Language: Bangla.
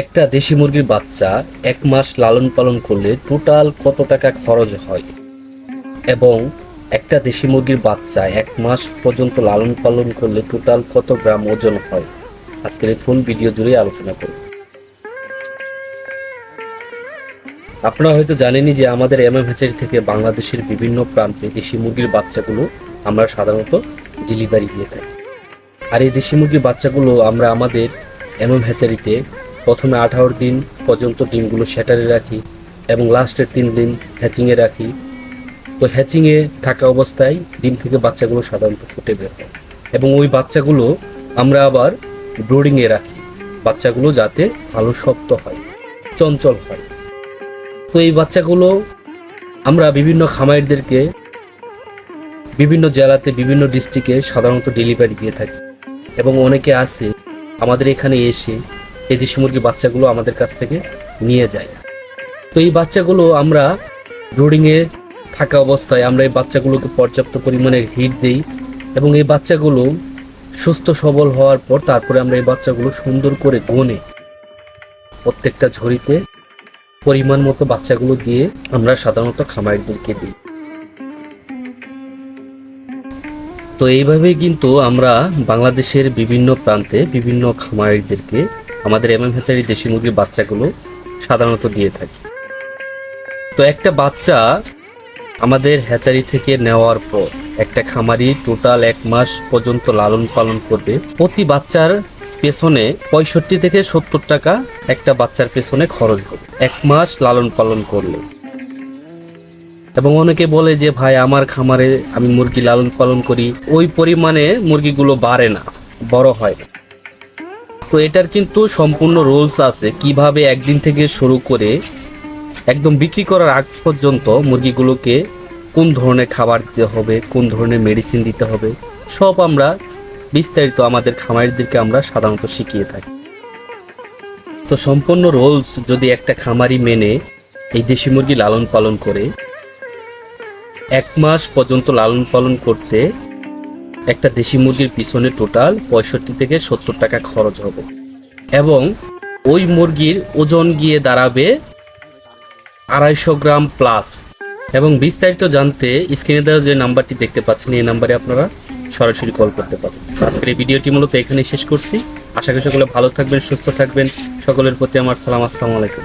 একটা দেশি মুরগির বাচ্চা এক মাস লালন পালন করলে টোটাল কত টাকা খরচ হয়? এবং একটা দেশি মুরগির বাচ্চা এক মাস পর্যন্ত লালন পালন করলে টোটাল কত গ্রাম ওজন হয়? আজকের এই ফুল ভিডিও জুড়ে আলোচনা করব। আপনারা হয়তো জানেনই যে আমাদের এমএম হ্যাচারি থেকে বাংলাদেশের বিভিন্ন প্রান্তে দেশি মুরগির বাচ্চাগুলো আমরা সাধারণত ডেলিভারি দিয়ে থাকি। আর এই দেশি মুরগির বাচ্চাগুলো আমরা আমাদের এমএম হ্যাচারিতে প্রথমে আঠারো দিন পর্যন্ত ডিমগুলো শ্যাটারে রাখি এবং লাস্টের তিন দিন হ্যাচিংয়ে রাখি। তো হ্যাচিংয়ে থাকা অবস্থায় ডিম থেকে বাচ্চাগুলো সাধারণত ফুটে বের হয় এবং ওই বাচ্চাগুলো আমরা আবার ব্রোডিংয়ে রাখি। বাচ্চাগুলো যাতে ভালো শক্ত হয়, চঞ্চল হয়। তো এই বাচ্চাগুলো আমরা বিভিন্ন খামারিদেরকে বিভিন্ন জেলাতে, বিভিন্ন ডিস্ট্রিক্টে সাধারণত ডেলিভারি দিয়ে থাকি এবং অনেকে আছে আমাদের এখানে এসে এই দেশি মুরগির বাচ্চাগুলো আমাদের কাছ থেকে নিয়ে যায়। তো এই বাচ্চাগুলো আমরা ব্রোডিংয়ে থাকা অবস্থায় আমরা এই বাচ্চাগুলোকে পর্যাপ্ত পরিমাণে হিট দেই এবং এই বাচ্চাগুলো সুস্থ, সবল হওয়ার পর তারপরে আমরা এই বাচ্চাগুলো সুন্দর করে গনে। প্রত্যেকটা ঝুড়িতে পরিমাণ মতো বাচ্চাগুলো দিয়ে আমরা সাধারণত খামারিদেরকে দিই। তো এইভাবেই কিন্তু আমরা বাংলাদেশের বিভিন্ন প্রান্তে বিভিন্ন খামারিদেরকে আমাদের এমএম হ্যাচারি দেশি মুরগির বাচ্চাগুলো সাধারণত দিয়ে থাকি। তো একটা বাচ্চা আমাদের হ্যাচারি থেকে নেওয়ার পর একটা খামারি টোটাল এক মাস পর্যন্ত লালন পালন করবে। প্রতি বাচ্চার পেছনে পঁয়ষট্টি থেকে সত্তর টাকা একটা বাচ্চার পেছনে খরচ হবে। এক মাস লালন পালন করলে। এবং অনেকে বলে যে, ভাই, আমার খামারে আমি মুরগি লালন পালন করি। ওই পরিমাণে মুরগিগুলো বাড়ে না, বড় হয় না। তো এটার কিন্তু সম্পূর্ণ রুলস আছে কীভাবে একদিন থেকে শুরু করে একদম বিক্রি করার আগ পর্যন্ত মুরগিগুলোকে কোন ধরনের খাবার দিতে হবে, কোন ধরনের মেডিসিন দিতে হবে, সব আমরা বিস্তারিত আমাদের খামারিদেরকে আমরা সাধারণত শিখিয়ে থাকি। তো সম্পূর্ণ রোলস যদি একটা খামারি মেনে এই দেশি মুরগি লালন পালন করে, এক মাস পর্যন্ত লালন পালন করতে একটা দেশি মুরগির পিছনে টোটাল পঁয়ষট্টি থেকে সত্তর টাকা খরচ হবে। এবং ওই মুরগির ওজন গিয়ে দাঁড়াবে আড়াইশো গ্রাম প্লাস এবং বিস্তারিত জানতে স্ক্রিনে দেওয়া যে নাম্বারটি দেখতে পাচ্ছেন, এই নাম্বারে আপনারা সরাসরি কল করতে পারেন আজকের এই ভিডিওটি মূলত এখানে শেষ করছি। আশা করি সকলে ভালো থাকবেন, সুস্থ থাকবেন। সকলের প্রতি আমার সালাম, আসসালামু আলাইকুম।